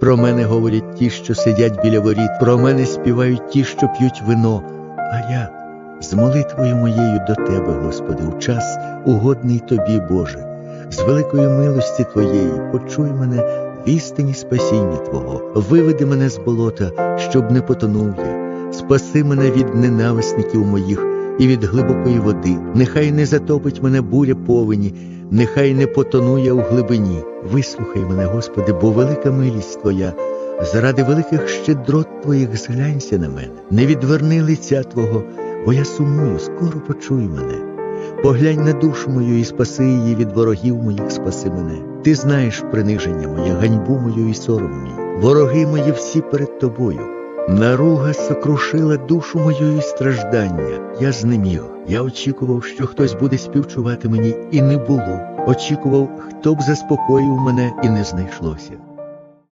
Про мене говорять ті, що сидять біля воріт, про мене співають ті, що п'ють вино. А я з молитвою моєю до Тебе, Господи, у час угодний Тобі, Боже, з великої милості Твоєї почуй мене в істині спасіння Твого, виведи мене з болота, щоб не потонув я, спаси мене від ненависників моїх і від глибокої води, нехай не затопить мене буря повені, нехай не потону я у глибині. Вислухай мене, Господи, бо велика милість Твоя. Заради великих щедрот Твоїх зглянься на мене, не відверни лиця Твого, бо я сумую, скоро почуй мене. Поглянь на душу мою і спаси її від ворогів моїх, спаси мене. Ти знаєш приниження моє, ганьбу мою і сором мій. Вороги мої всі перед тобою. Наруга сокрушила душу мою і страждання. Я знеміг. Я очікував, що хтось буде співчувати мені, і не було. Очікував, хто б заспокоїв мене, і не знайшлося.